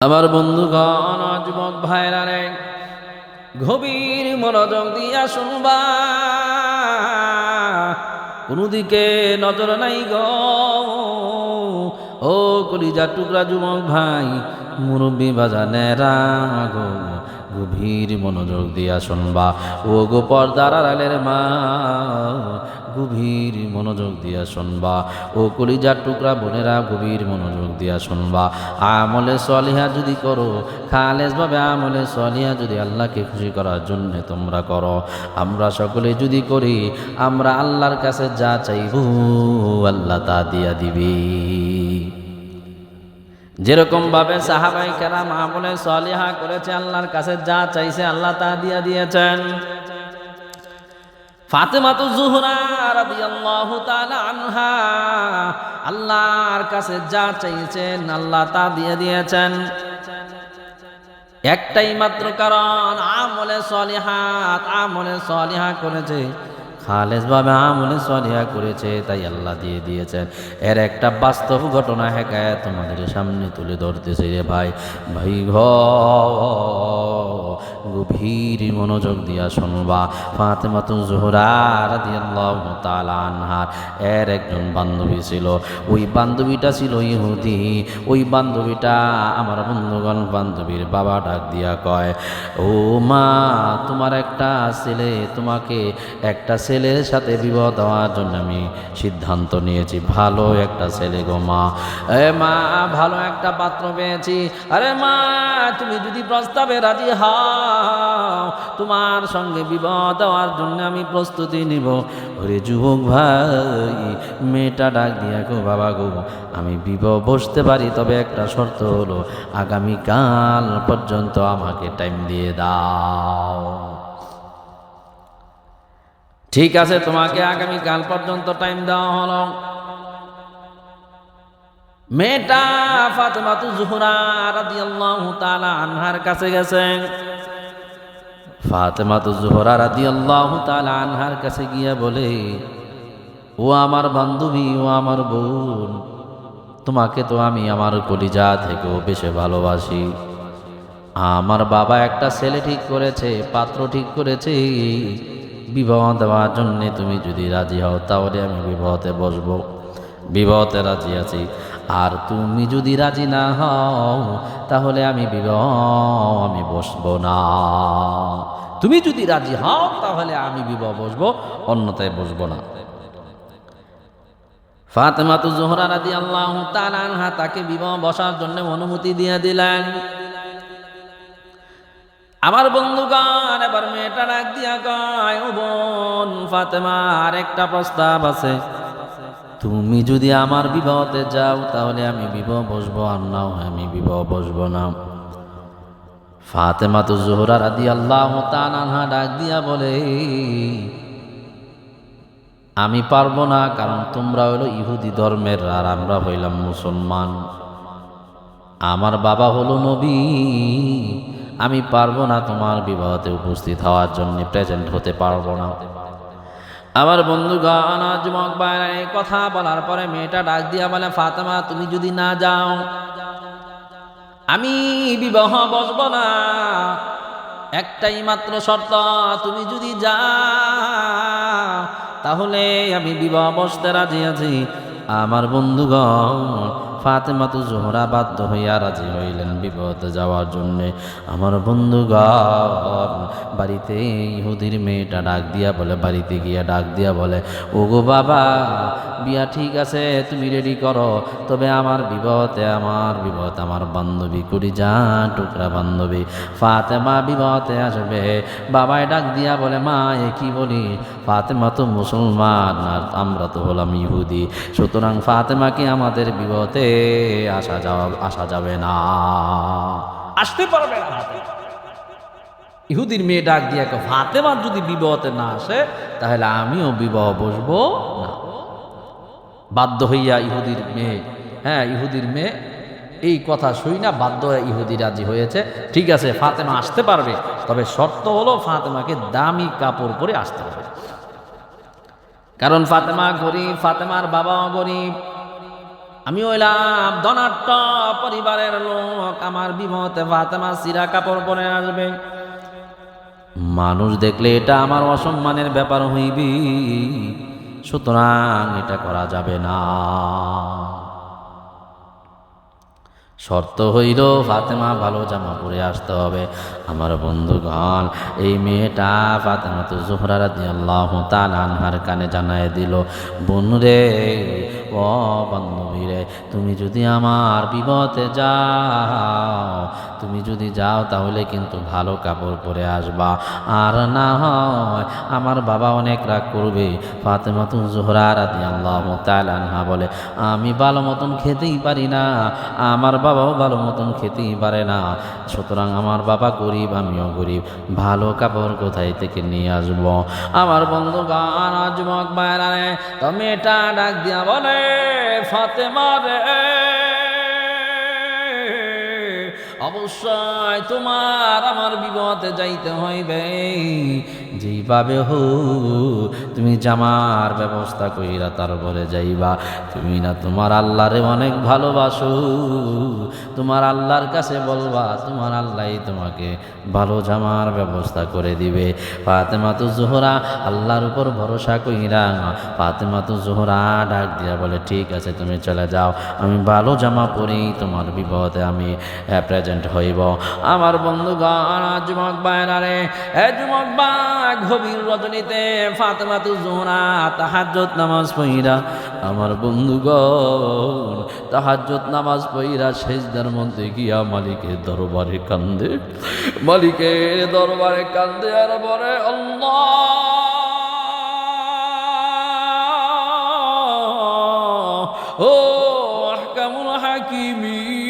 আমার বন্ধুগণ, যুবক ভাইরা রে গভীর মনোযোগ দিয়া শুনবা। কোনো দিকে নজর নাই গ। ও কলিজা টুকরা যুবক ভাই, মুরব্বী বাজানেরা গো, গভীর মনোযোগ দিয়া শুনবা। ও গো পর্দার আড়ালের মা গভীর মনোযোগ দিয়া শুনবা। ও কলিজার টুকরা বোনেরা গভীর মনোযোগ দিয়া শুনবা। আমলে সলিহা যদি করো, খালেসভাবে আমলে সলিহা যদি আল্লাহকে খুশি করার জন্য তোমরা করো। আমরা সকলে যদি করি, আমরা আল্লাহর কাছে যা চাইব, আল্লাহ তা দিয়া দিবি। যেরকম ভাবে সাহাবাই কেরাম আমলে সলিহা করেছে, আল্লাহর কাছে যা চাইছে, আল্লাহ তা দিয়া দিয়েছেন। ফাতেমাতু জুহরা রাদিয়াল্লাহু তাআলা আনহা। আল্লাহর কাছে যা চাইছেন আল্লাহ তা দিয়ে দিয়েছেন। একটাই মাত্র কারণ, আমলে সলিহাত, আমলে সলিহা করেছে। খালেজ ভাবে আমলে সলিহা করেছে, তাই আল্লাহ দিয়ে দিয়েছেন। এর একটা বাস্তব ঘটনা হেকায় তোমাদের সামনে তুলে ধরতেছে রে ভাই। ভাই ঘ গভীর মনোযোগ দিয়া শুনবা। ফাতেমা তু জোহরা রাদিয়াল্লাহু আনহার এর একজন বান্ধবী ছিল। ওই বান্ধবীটা ছিল ইহুদি। ওই বান্ধবীটা আমার বন্ধুগণ, বান্ধবীর বাবা ডাক দিয়া কয়, ও মা, তোমার একটা ছেলে, তোমাকে একটা ছেলের সাথে বিবাহ দেওয়ার জন্য আমি সিদ্ধান্ত নিয়েছি। ভালো একটা ছেলে গো মা। এ মা, ভালো একটা পাত্র পেয়েছি। আরে মা, তুমি যদি প্রস্তাবে রাজি হও তোমার সঙ্গে বিবাহ দেওয়ার জন্য আমি প্রস্তুতি নিব। ওরে যুবক ভাই, মেয়েটা ডাক দিয়া গো, বাবা গো, আমি বিবাহ বসতে পারি, তবে একটা শর্ত হলো, আগামীকাল পর্যন্ত আমাকে টাইম দিয়ে দাও। ঠিক আছে, তোমাকে আগামীকাল পর্যন্ত টাইম দেওয়া হলো। মেয়েটা ফাতেমাতু জুহরা রাদিয়াল্লাহু তাআলা আনহার কাছে গেছেন ফাতেমাতু জুহরা রাদিয়াল্লাহু তাআলা আনহার কাছে গিয়া বলে, ও আমার বান্ধবী, ও আমার বোন, তোমাকে তো আমি আমার কলিজা থেকেও বেশি ভালোবাসি। আমার বাবা একটা ছেলে ঠিক করেছে, পাত্র ঠিক করেছে। বিবাহ দেওয়ার জন্যে তুমি যদি রাজি হও, তাহলে আমি বিবাহতে বসবো। বিবাহতে রাজি আছি। আর তুমি যদি রাজি না হও, তাহলে আমি বিবাহ আমি বসবো না। তুমি যদি রাজি হও, তাহলে আমি বিবাহ বসবো অন্যতায় বসবো না। ফাতেমা তো জোহরা রাদি আল্লাহ তালানহা তাকে বিবাহ বসার জন্য অনুমতি দিয়ে দিলেন। আমার বন্ধুগান এবার মেয়েটা ডাক দিয়া ও বোন ফাতেমা আর একটা প্রস্তাব আছে। তুমি যদি আমার বিবাহতে যাও, তাহলে আমি বিবাহ বসবো আর নাও, আমি বিবাহ বসবো না। ফাতেমা তো জোহরা রাদি আল্লাহ তানাহা ডাক দিয়া বলে, আমি পারব না, কারণ তোমরা হইল ইহুদি ধর্মের, আর আমরা হইলাম মুসলমান। আমার বাবা হলো নবী, আমি পারব না তোমার বিবাহতে উপস্থিত হওয়ার জন্য, প্রেজেন্ট হতে পারব না। আমার বন্ধু গান যুবক বাইরে কথা বলার পরে মেয়েটা ডাক দিয়া বলে, ফাতেমা, তুমি যদি না যাও, আমি বিবাহ বসবো না। একটাই মাত্র শর্ত, তুমি যদি যাও, তাহলে আমি বিবাহ বসতে রাজি আছি। আমার বন্ধুগণ ফাতেমা তো জোহরা বাধ্য হইয়া রাজি হইলেন বিপদে যাওয়ার জন্যে। আমার বন্ধু বন্ধুগণ, বাড়িতে ইহুদির মেয়েটা ডাক দিয়া বলে, বাড়িতে গিয়া ডাক দিয়া বলে, ওগো বাবা বিয়া ঠিক আছে, তুমি রেডি করো। তবে আমার বিবাহতে আমার বিবাহতে আমার বান্ধবী করি যা টুকরা বান্ধবী, ফাতেমা বিবাহতে আসবে। বাবায় ডাক দিয়া বলে, মা, এ কি বলি? ফাতেমা তো মুসলমান, আর আমরা তো হলাম ইহুদি। সুতরাং ফাতেমাকে আমাদের বিবাহতে আসা যাওয়া আসা যাবে না। আসতে পারবে না ইহুদির মেয়ে ডাক দিয়া ফাতেমার যদি বিবাহতে না আসে, তাহলে আমিও বিবাহ বসবো না। বাধ্য হইয়া ইহুদির মেয়ে। হ্যাঁ ইহুদির মেয়ে, এই কথা শুই না, বাধ্য হয়ে ইহুদি রাজি হয়েছে। ঠিক আছে, ফাতেমা আসতে পারবে, তবে শর্ত হলো ফাতেমাকে দামি কাপড় পরে আসতে হবে। কারণ ফাতেমা গরিব, ফাতেমার বাবাও গরিব। আমি হইলাম ধনাট্য পরিবারের লোক, আমার বিমতে ফাতেমা সিরা কাপড় পরে আসবে। মানুষ দেখলে এটা আমার অসম্মানের ব্যাপার হইবি। সুতরাং এটা করা যাবে না। শর্ত হইল, ফাতেমা ভালো জামা পরে আসতে হবে। আমার বন্ধুগণ, এই মেয়েটা ফাতেমা তো জোহরা দিয়ে আল্লাহ তালানহার কানে জানায় দিল, বন্ধুরে, ও বান্ধবী রে তুমি যদি আমার বিপদে যাও তুমি যদি যাও তাহলে কিন্তু ভালো কাপড় পরে আসবা। আর না হয় আমার বাবা অনেক রাগ করবে। ফাতেমা তু জোহরা রাদি আল্লাহ তালানহা বলে, আমি ভালো মতন খেতেই পারি না। আমার বাবাও ভালো মতন খেতেই পারে না। সুতরাং আমার বাবা গরিব, আমিও গরিব। ভালো কাপড় কোথায় থেকে নিয়ে আসব? আমার বন্ধু গান যুবক বাইরা রে তো মেয়েটা ডাক দিয়া বলে, ফাতেমা রে অবশ্যই তোমার আমার বিপদে যাইতে হইবে। যেইভাবে হো তুমি জামার ব্যবস্থা কইরা তারপরে যাইবা। তুমি না তোমার আল্লাহরে অনেক ভালোবাসো, তোমার আল্লাহর কাছে বলবা, তোমার আল্লাহই তোমাকে ভালো জামার ব্যবস্থা করে দিবে। ফাতেমা তো জোহরা আল্লাহর উপর ভরসা কইরা ফাতেমা তো জোহরা ডাক দিয়া বলে, ঠিক আছে, তুমি চলে যাও। আমি ভালো জামা পরেই তোমার বিপদে আমি প্রেজেন্ট হইব। আমার বন্ধু বন্ধুগণ যুবক বায়নারে এ যুবক বা গভীর রজনীতে ফাতেমা তু জোহরা তাহাজ্জত নামাজ পইরা আমার বন্ধুগণ তাহাজ্জত নামাজ পইরা সেজদার মধ্যে গিয়া মালিকের দরবারে কান্দে, মালিকের দরবারে কান্দে, আর বলে, আল্লাহ, ও আহকামুল হাকিমিন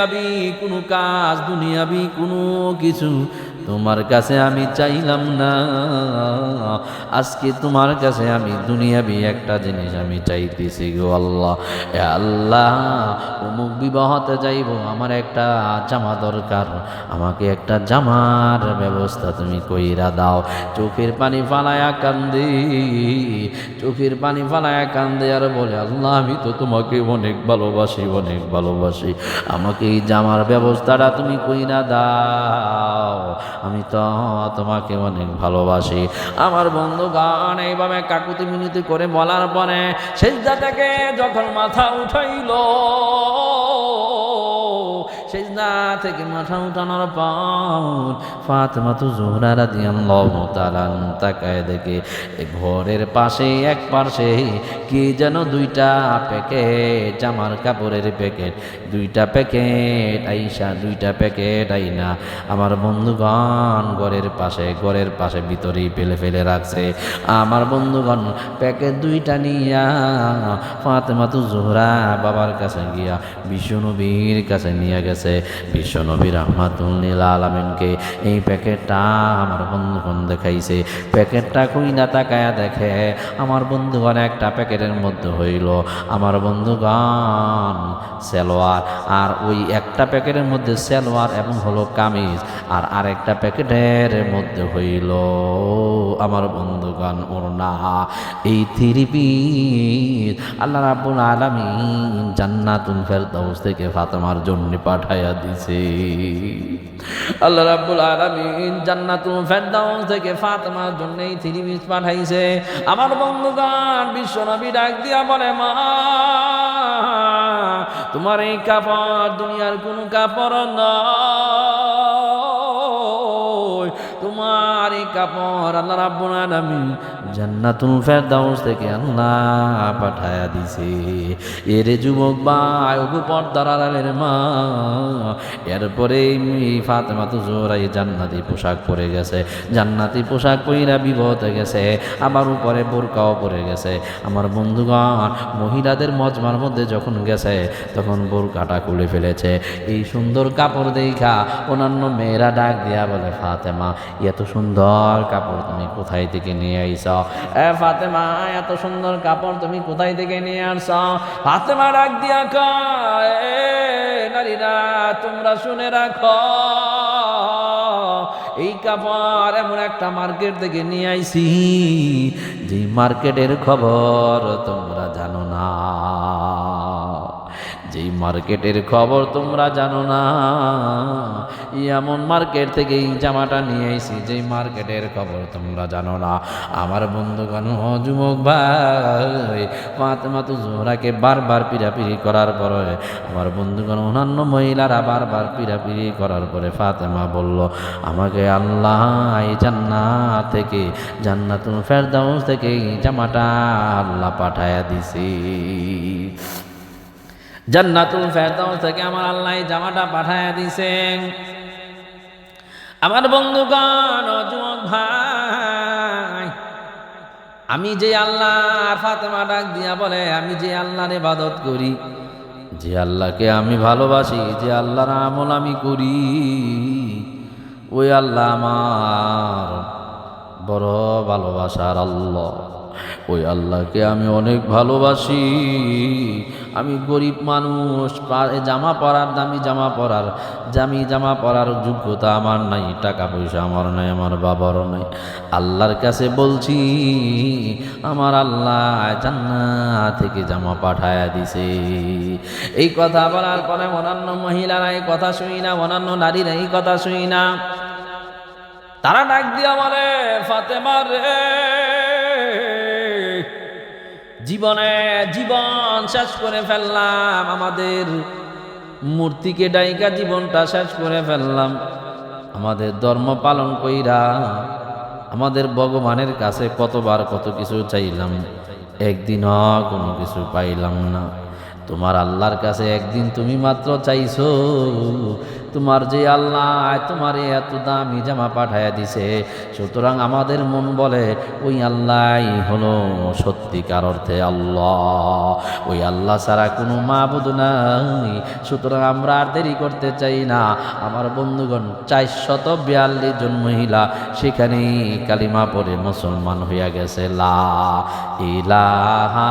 দুনিয়াবি কোনো কাজ দুনিয়াবি কোনো কিছু। তোমার কাছে আমি চাইলাম না। আজকে তোমার কাছে আমি দুনিয়াবি একটা জিনিস আমি চাইতেছি গো আল্লাহ। আল্লাহ, অমুক বিবাহতে যাইব, আমার একটা জামা দরকার। আমাকে একটা জামার ব্যবস্থা তুমি কইরা দাও। চোখের পানি ফালায়া কান্দি, চোখের পানি ফালায়া কান্দে আর বলে, আল্লাহ, আমি তো তোমাকে অনেক ভালোবাসি অনেক ভালোবাসি। আমাকে এই জামার ব্যবস্থাটা তুমি কইরা দাও। আমি তো তোমাকে অনেক ভালোবাসি। আমার বন্ধু গান এইভাবে কাকুতি মিনতি করে বলার পরে সেজদা থেকে যখন মাথা উঠাইল সেজদা থেকে মাথা উঠানোর পর ফাতেমা তো জোহরা রাদিয়াল্লাহু তাআলা তাকায় দেখে ঘরের পাশে এক পাশে কি যেন দুইটা প্যাকেট, জামার কাপড়ের প্যাকেট, দুইটা প্যাকেট, আইসা দুইটা প্যাকেট আইনা, আমার বন্ধুগণ ঘরের পাশে ঘরের পাশে ভিতরেই ফেলে ফেলে রাখছে, আমার বন্ধুগণ প্যাকেট দুইটা নিয়া ফাতেমা তো জোহরা বাবার কাছে গিয়া বিশ্বনবীর কাছে নিয়ে গেছে বিশ্বনবী রহমাতুল্লিল আলমিনকে এই প্যাকেটটা আমার বন্ধুগণ দেখাইছে। প্যাকেটটা কইনা তাকায়া দেখে, আমার বন্ধুগণ, একটা প্যাকেটের মধ্যে হইল। আমার বন্ধুগণ, সেলোয়ার, আর ওই একটা প্যাকেটের মধ্যে সেলোয়ার এবং হলো কামিজ, আর আরেকটা প্যাকেটের মধ্যে হইল আমার বন্ধুগণ ওরনা এই থ্রি পিস আল্লাহ রাব্বুল আলামিন জান্নাতুল ফেরদাউস থেকে ফাতেমার জন্য পাঠাইয়া দিছে আল্লাহ রাব্বুল আলামিন জান্নাতুল ফেরদাউস থেকে ফাতেমার জন্য এই থ্রি পাঠাইছে। আমার বন্ধুগণ, বিশ্বনবী ডাক দিয়া বলে, মা, তোমার এই কাপড় দুনিয়ার কোনো কাপড় নয়। তোমার এই কাপড় আল্লাহ রাব্বুল আলামিন জান্নাতুল ফেরদাউস থেকে আল্লাহ পাঠায়া দিছে। এরে যুবক ভাই ওগো পর্দার আড়ালের মা, এরপরে ফাতেমা তো জোরাই জান্নাতি পোশাক পরে গেছে। জান্নাতি পোশাক পইরা বিপদে গেছে আবার উপরে বোরকাও পরে গেছে। আমার বন্ধুগণ, মহিলাদের মজমার মধ্যে যখন গেছে, তখন বোরকাটা খুলে ফেলেছে। এই সুন্দর কাপড় দেখা অন্যান্য মেয়েরা ডাক দিয়া বলে, ফাতেমা, এত সুন্দর কাপড় তুমি কোথায় থেকে নিয়ে আইছ? এ ফাতেমা, এত সুন্দর কাপড় তুমি কোথায় থেকে নিয়ে আসছ ফাতেমা ডাক দিয়া কয়, "এ নারীরা, তোমরা শুনে রাখো। এই কাপড় এমন একটা মার্কেট থেকে নিয়ে আইছি। যে মার্কেটের খবর তোমরা জানো না। যেই মার্কেটের খবর তোমরা জানো না এমন মার্কেট থেকে এই জামাটা নিয়ে আইছি যেই মার্কেটের খবর তোমরা জানো না। আমার বন্ধুগণ যুবক ভাই, ফাতেমা তো জোহরাকে বারবার পিরাপিরি করার পরে, আমার বন্ধুগণ, অন্যান্য মহিলারা বারবার পিরাপিরি করার পরে ফাতেমা বলল, আমাকে আল্লাহ এই জান্নাত থেকে, জান্নাতুল ফেরদাউস থেকে এই জামাটা আল্লাহ পাঠায়া দিছে। জান্নাতুল ফেরদাউস থেকে আমার আল্লাহ জামাটা পাঠায়া দিছেন। আমার বন্ধুগণ যুবক ভাই, আমি যে আল্লাহ ফাতেমা ডাক দিয়া বলে, আমি যে আল্লাহর ইবাদত করি, যে আল্লাহকে আমি ভালোবাসি, যে আল্লাহর আমল আমি করি, ওই আল্লাহ আমার বড় ভালোবাসার আল্লাহ। ওই আল্লাহকে আমি অনেক ভালোবাসি। আমি গরিব মানুষ জামা পরার দামি জামা পরার, দামি জামা পরার যোগ্যতা আমার নাই, টাকা পয়সা আমার নাই, আমার বাবারও নাই। আল্লাহর কাছে বলছি, আমার আল্লাহ জান্নাত থেকে জামা পাঠায়া দিছে। এই কথা বলার পরে অন্যান্য মহিলারা এই কথা শুনি না, অন্যান্য নারীরা এই কথা শুনি না। তারা ডাক দিয়া বলে, ফাতেমা রে। জীবনে জীবন শেষ করে ফেললাম, আমাদের মূর্তিকে ডাইকা জীবনটা শেষ করে ফেললাম। আমাদের ধর্ম পালন কইরা আমাদের ভগবানের কাছে কতবার কত কিছু চাইলাম, একদিনও কোনো কিছু পাইলাম না। তোমার আল্লাহর কাছে একদিন তুমি মাত্র চাইছো। তোমার যে আল্লাহ তোমার এত দামি জামা পাঠাইয়া দিছে। সুতরাং আমাদের মন বলে, ওই আল্লাহ হলো সত্যিকার অর্থে আল্লাহ। ওই আল্লাহ ছাড়া কোনো মা মাবুদ নাই। সুতরাং আমরা আর দেরি করতে চাই না। আমার বন্ধুগণ, চারশত বিয়াল্লিশ জন মহিলা সেখানেই কালিমা পরে মুসলমান হইয়া গেছে। লা ইলাহা